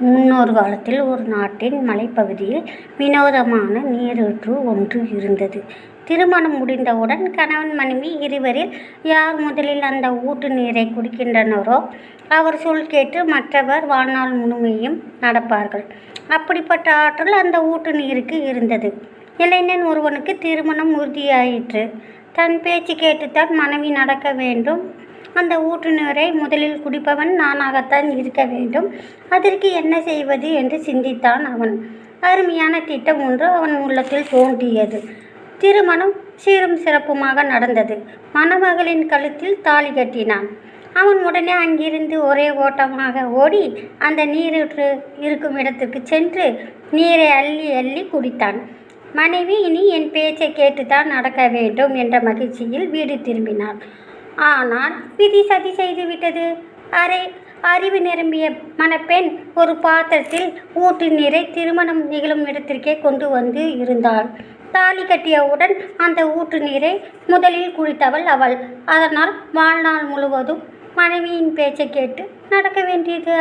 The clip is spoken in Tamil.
முன்னொரு காலத்தில் ஒரு நாட்டின் மலைப்பகுதியில் வினோதமான நீரூற்று ஒன்று இருந்தது. திருமணம் முடிந்தவுடன் கணவன் மனைவி இருவரில் யார் முதலில் அந்த ஊற்று நீரை குடிக்கின்றனரோ அவர் சொல் கேட்டு மற்றவர் வாழ்நாள் முழுமையும் நடப்பார்கள். அப்படிப்பட்ட ஆற்றல் அந்த ஊற்று நீருக்கு இருந்தது. இளைஞன் ஒருவனுக்கு திருமணம் உறுதியாயிற்று. தன் பேச்சு கேட்டுத்தான் மனைவி நடக்க வேண்டும். அந்த ஊற்றுநீரை முதலில் குடிப்பவன் நானாகத்தான் இருக்க வேண்டும். அதற்கு என்ன செய்வது என்று சிந்தித்தான் அவன். அருமையான திட்டம் ஒன்று அவன் உள்ளத்தில் தோன்றியது. திருமணம் சீரும் சிறப்புமாக நடந்தது. மணமகளின் கழுத்தில் தாலி கட்டினான். அவன் உடனே அங்கிருந்து ஒரே ஓட்டமாக ஓடி அந்த நீரூற்று இருக்கும் இடத்துக்கு சென்று நீரை அள்ளி அள்ளி குடித்தான். மனைவி இனி என் பேச்சை கேட்டுத்தான் நடக்க வேண்டும் என்ற மகிழ்ச்சியில் வீடு திரும்பினாள். ஆனால் விதி சதி செய்துவிட்டது. அறிவு நிரம்பிய மணப்பெண் ஒரு பாத்திரத்தில் ஊற்று நீரை திருமணம் நிகழும் இடத்திற்கே கொண்டு வந்து இருந்தாள். தாலி கட்டியவுடன் அந்த ஊற்று நீரை முதலில் குடித்தவள் அவள். அதனால் வாழ்நாள் முழுவதும் மனைவியின் பேச்சை கேட்டு நடக்க வேண்டியது